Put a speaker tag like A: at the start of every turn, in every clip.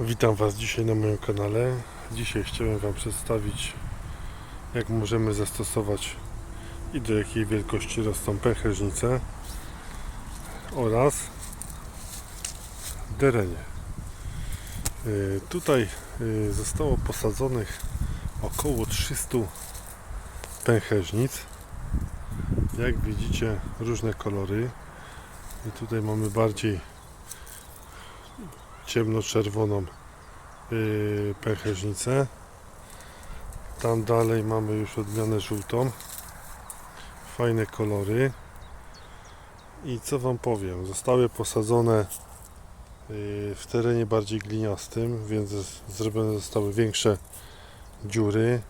A: Witam Was dzisiaj na moim kanale. Dzisiaj chciałem Wam przedstawić jak możemy zastosować i do jakiej wielkości rosną pęcherzyce oraz derenie. Y, Tutaj y, zostało posadzonych około 300 pęcherzyc. Jak widzicie różne kolory. I tutaj mamy bardziej ciemnoczerwoną yy, pęcherzycę. Tam dalej mamy już odmianę żółtą. Fajne kolory. I co Wam powiem, zostały posadzone yy, w terenie bardziej gliniastym, więc zrobione zostały większe dziury.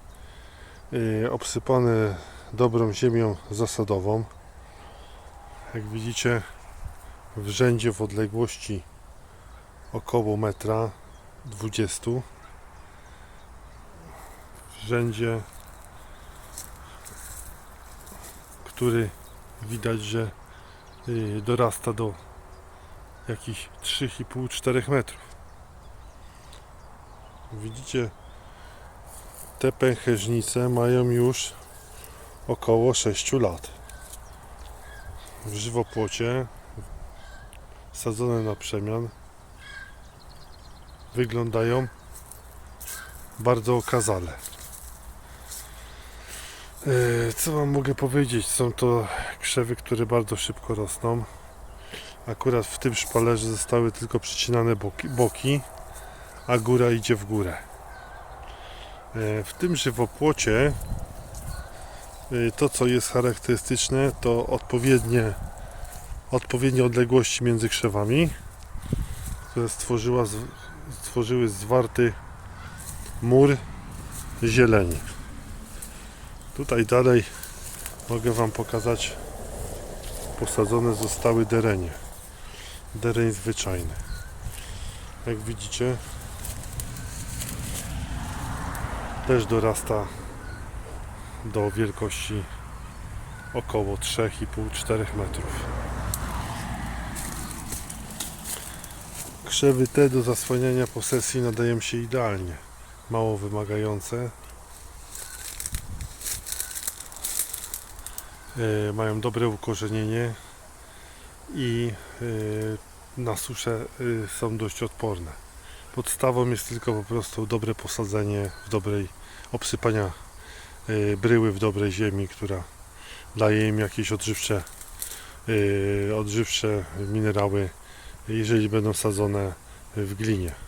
A: Yy, obsypane dobrą ziemią zasadową. Jak widzicie, w rzędzie w odległości około metra 20 w rzędzie który widać, że y, dorasta do jakichś 3,5-4 metrów. Widzicie te pęcherzyce mają już około 6 lat. W żywopłocie sadzone na przemian wyglądają bardzo okazale. E, Co Wam mogę powiedzieć? Są to krzewy, które bardzo szybko rosną. Akurat w tym szpalerze zostały tylko przycinane boki, boki a góra idzie w górę. E, W tym żywopłocie e, to, co jest charakterystyczne, to odpowiednie, odpowiednie odległości między krzewami, które stworzyła stworzyły zwarty mur zieleni. Tutaj dalej mogę Wam pokazać posadzone zostały derenie. Dereń zwyczajny. Jak widzicie też dorasta do wielkości około 3,5-4 metrów. Krzewy te do zasłaniania posesji nadają się idealnie. Mało wymagające. E, mają dobre ukorzenienie i e, na suszę e, są dość odporne. Podstawą jest tylko po prostu dobre posadzenie w dobrej obsypania bryły w dobrej ziemi, która daje im jakieś odżywcze, e, odżywcze minerały jeżeli będą sadzone w glinie.